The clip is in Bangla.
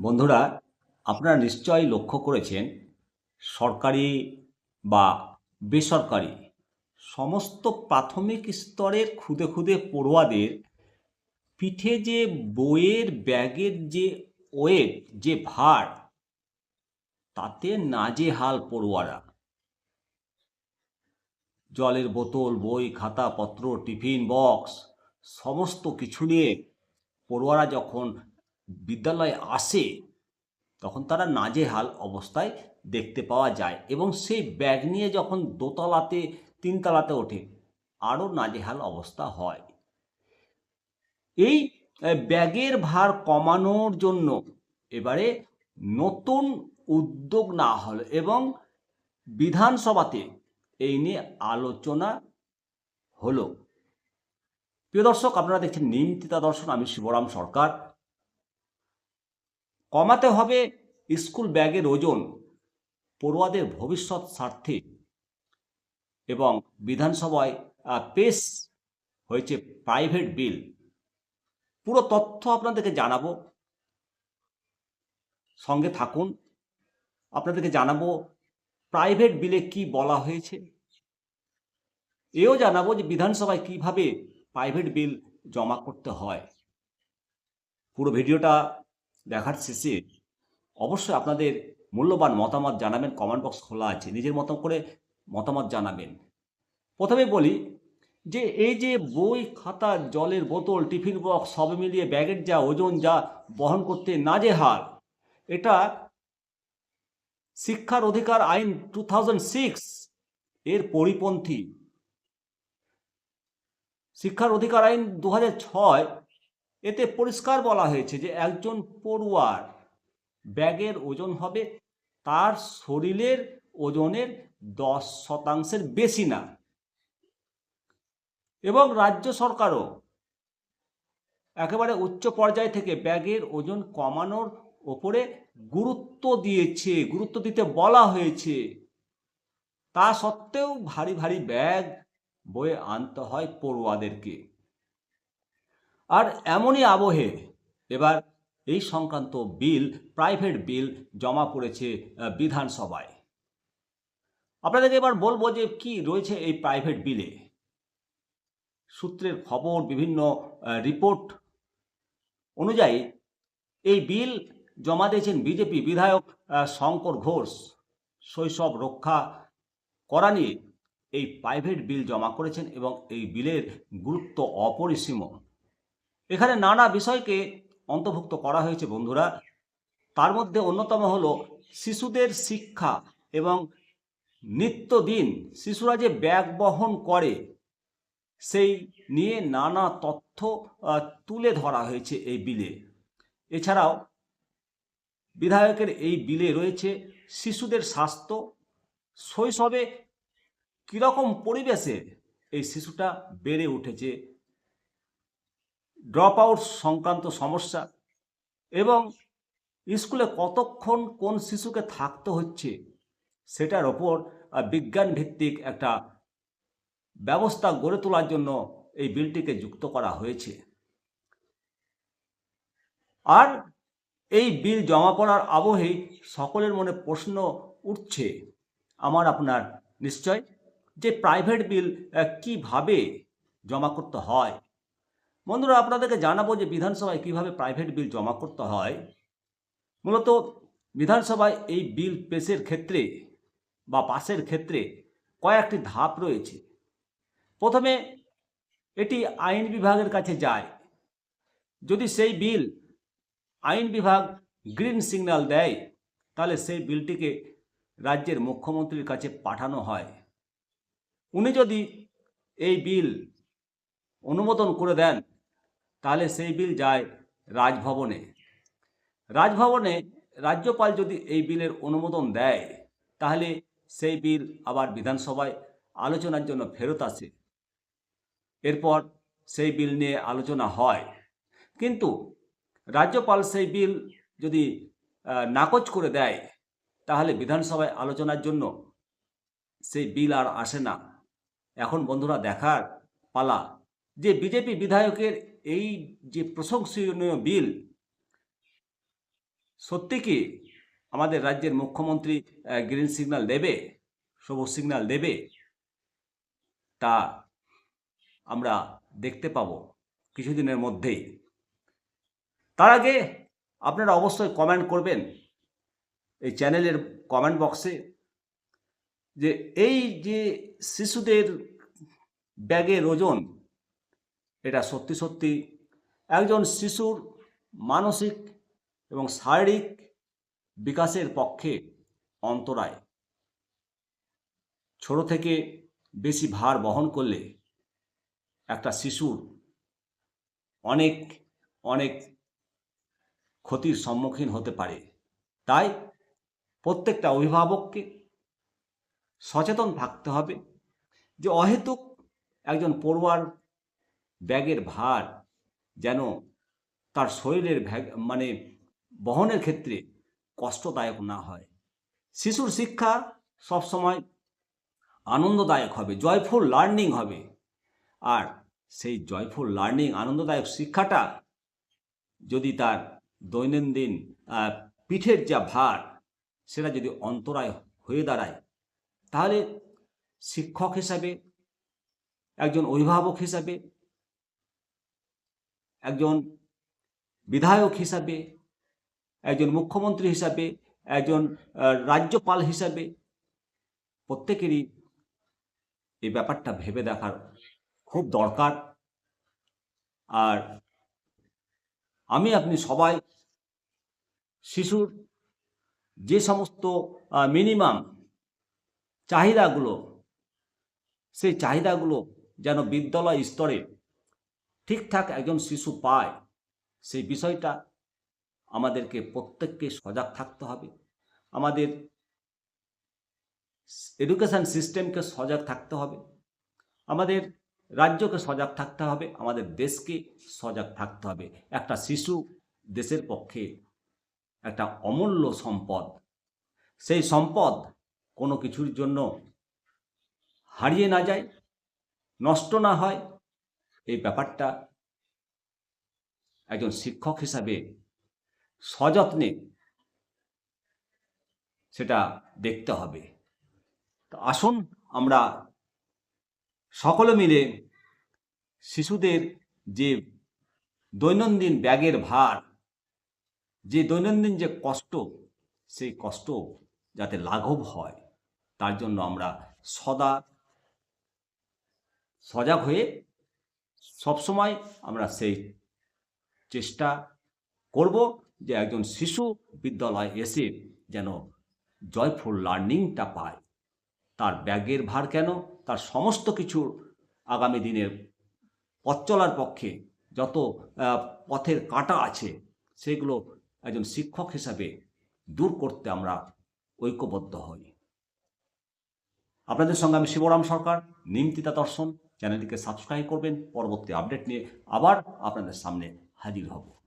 বন্ধুরা, আপনারা নিশ্চয়ই লক্ষ্য করেছেন, সরকারি বা বেসরকারি সমস্ত প্রাথমিক স্তরের খুদে খুদে পড়ুয়াদের পিঠে যে বইয়ের, ব্যাগের যে ওয়েট, যে ভার, তাতে নাজেহাল পড়ুয়ারা। জলের বোতল, বই খাতা পত্র টিফিন বক্স, সমস্ত কিছু নিয়ে পড়ুয়ারা যখন বিদ্যালয়ে আসে, তখন তারা নাজেহাল অবস্থায় দেখতে পাওয়া যায় এবং সেই ব্যাগ নিয়ে যখন দোতলাতে, তিনতলাতে ওঠে, আরও নাজেহাল অবস্থা হয়। এই ব্যাগের ভার কমানোর জন্য এবারে নতুন উদ্যোগ না হল এবং বিধানসভাতে এই নিয়ে আলোচনা হলো। প্রিয় দর্শক, আপনারা দেখছেন নিমতিতা দর্শন, আমি শিবরাম সরকার। কমাতে হবে স্কুল ব্যাগের ওজন, পড়ুয়াদের ভবিষ্যৎ স্বার্থে। এবং বিধানসভায় পেশ হয়েছে প্রাইভেট বিল। পুরো তথ্য আপনাদেরকে জানাব। সঙ্গে থাকুন। আপনাদেরকে জানাব প্রাইভেট বিলে কি বলা হয়েছে। এও জানাব যে বিধানসভায় কীভাবে প্রাইভেট বিল জমা করতে হয়। পুরো ভিডিওটা দেখার শেষে অবশ্যই আপনাদের মূল্যবান মতামত জানাবেন কমেন্ট বক্স খোলা আছে, নিজের মতো করে মতামত জানাবেন। প্রথমে বলি যে, এই যে বই খাতা, জলের বোতল, টিফিন বক্স সব মিলিয়ে ব্যাগের যা, ওজন যা, বহন করতে না নাজেহাল, এটা শিক্ষার অধিকার আইন টু এর পরিপন্থী। শিক্ষার অধিকার আইন দু এতে পরিষ্কার বলা হয়েছে যে একজন পড়ুয়ার ব্যাগের ওজন হবে, তার শরীরের ওজনের দশ শতাংশের বেশি না। এবং রাজ্য সরকারও একেবারে উচ্চ পর্যায় থেকে ব্যাগের ওজন কমানোর ওপরে গুরুত্ব দিয়েছে, গুরুত্ব দিতে বলা হয়েছে। তা সত্ত্বেও ভারী ভারী ব্যাগ বয়ে আনতে হয় পড়ুয়াদেরকে। আর এমনই আবহে এবার এই সংক্রান্ত বিল প্রাইভেট বিল জমা পড়েছে বিধানসভায়। আপনাদেরকে এবার বলব যে কি রয়েছে এই প্রাইভেট বিলে সূত্রের খবর, বিভিন্ন রিপোর্ট অনুযায়ী এই বিল জমা দিয়েছেন বিজেপি বিধায়ক শঙ্কর ঘোষ। শৈশব রক্ষা করা নিয়ে এই প্রাইভেট বিল জমা করেছেন এবং এই বিলের গুরুত্ব অপরিসীম। এখানে নানা বিষয়কে অন্তর্ভুক্ত করা হয়েছে, বন্ধুরা। তার মধ্যে অন্যতম হলো শিশুদের শিক্ষা এবং নিত্যদিন শিশুরা যে ব্যাগ বহন করে, সেই নিয়ে নানা তথ্য তুলে ধরা হয়েছে এই বিলে। এছাড়াও বিধায়কের এই বিলে রয়েছে শিশুদের স্বাস্থ্য, শৈশবে কীরকম পরিবেশে এই শিশুটা বেড়ে উঠেছে ড্রপ আউট সংক্রান্ত সমস্যা এবং স্কুলে কতক্ষণ কোন শিশুকে থাকতে হচ্ছে সেটার ওপর বিজ্ঞান ভিত্তিক একটা ব্যবস্থা গড়ে তোলার জন্য এই বিলটিকে যুক্ত করা হয়েছে। আর এই বিল জমা পড়ার আবহেই সকলের মনে প্রশ্ন উঠছে। আমার আপনার নিশ্চয় যে প্রাইভেট বিল কীভাবে জমা করতে হয়? বন্ধুরা, আপনাদেরকে জানাব যে বিধানসভায় কীভাবে প্রাইভেট বিল জমা করতে হয়। মূলত বিধানসভায় এই বিল পেশের ক্ষেত্রে বা পাশের ক্ষেত্রে কয়েকটি ধাপ রয়েছে। প্রথমে, এটি আইন বিভাগের কাছে যায়। যদি সেই বিল আইন বিভাগ গ্রিন সিগন্যাল দেয়, তাহলে সেই বিলটিকে রাজ্যের মুখ্যমন্ত্রীর কাছে পাঠানো হয়। উনি যদি এই বিল অনুমোদন করে দেন তাহলে সেই বিল যায় রাজভবনে। রাজভবনে রাজ্যপাল যদি এই বিলের অনুমোদন দেয়, তাহলে সেই বিল আবার বিধানসভায় আলোচনার জন্য ফেরত আসে। এরপর সেই বিল নিয়ে আলোচনা হয়। কিন্তু রাজ্যপাল সেই বিল যদি নাকচ করে দেয়, তাহলে বিধানসভায় আলোচনার জন্য সেই বিল আর আসে না। এখন বন্ধুরা দেখার পালা। যে বিজেপি বিধায়কের এই যে প্রশংসনীয় বিল, সত্যি কি আমাদের রাজ্যের মুখ্যমন্ত্রী গ্রিন সিগন্যাল দেবে, সবুজ সিগন্যাল দেবে? তা আমরা দেখতে পাবো কিছুদিনের মধ্যেই। তার আগে আপনারা অবশ্যই কমেন্ট করবেন এই চ্যানেলের কমেন্ট বক্সে যে এই যে শিশুদের ব্যাগের ওজন এটা সত্যি সত্যি একজন শিশুর মানসিক এবং শারীরিক বিকাশের পক্ষে অন্তরায়। ছোট থেকে বেশি ভার বহন করলে একটা শিশুর অনেক অনেক ক্ষতির সম্মুখীন হতে পারে। তাই প্রত্যেকটা অভিভাবককে সচেতন থাকতে হবে যে অহেতুক একজন পড়ুয়ার ব্যাগের ভার যেন তার শরীরের ভ্যাগ মানে বহনের ক্ষেত্রে কষ্টদায়ক না হয়। শিশুর শিক্ষা সবসময় আনন্দদায়ক হবে জয়ফুল লার্নিং হবে। আর সেই জয়ফুল লার্নিং আনন্দদায়ক শিক্ষাটা যদি তার দৈনন্দিন পিঠের যা ভার, সেটা যদি অন্তরায় হয়ে দাঁড়ায়, তাহলে শিক্ষক হিসাবে, একজন অভিভাবক হিসাবে একজন বিধায়ক হিসাবে, একজন মুখ্যমন্ত্রী হিসাবে, একজন রাজ্যপাল হিসাবে প্রত্যেকেরই এই ব্যাপারটা ভেবে দেখার খুব দরকার। আর আমি, আপনি সবাই শিশুর যে সমস্ত মিনিমাম চাহিদাগুলো, সেই চাহিদাগুলো যেন বিদ্যালয় স্তরে ঠিকঠাক একজন শিশু পায়, সেই বিষয়টা আমাদেরকে প্রত্যেককে সজাগ থাকতে হবে। আমাদের এডুকেশন সিস্টেমকে সজাগ থাকতে হবে। আমাদের রাজ্যকে সজাগ থাকতে হবে, আমাদের দেশকে সজাগ থাকতে হবে। একটা শিশু দেশের পক্ষে একটা অমূল্য সম্পদ, সেই সম্পদ কোনো কিছুর জন্য হারিয়ে না যায়, নষ্ট না হয় এই ব্যাপারটা একজন শিক্ষক হিসাবে সযত্নে সেটা দেখতে হবে। তো আসুন আমরা সকলে মিলে শিশুদের যে দৈনন্দিন ব্যাগের ভার, যে দৈনন্দিন যে কষ্ট, সেই কষ্ট যাতে লাঘব হয়, তার জন্য আমরা সদা সজাগ হয়ে সবসময় আমরা সেই চেষ্টা করব যে একজন শিশু বিদ্যালয়ে এসে যেন জয়ফুল লার্নিংটা পায়। তার ব্যাগের ভার কেন? তার সমস্ত কিছু আগামী দিনের পথ চলার পক্ষে যত পথের কাঁটা আছে, সেগুলো একজন শিক্ষক হিসাবে দূর করতে আমরা ঐক্যবদ্ধ হই। আপনাদের সঙ্গে আমি শিবরাম সরকার, নিমতিতা দর্শন। চ্যানেলটিকে সাবস্ক্রাইব করবেন। পরবর্তী আপডেট নিয়ে আবার আপনাদের সামনে হাজির হব।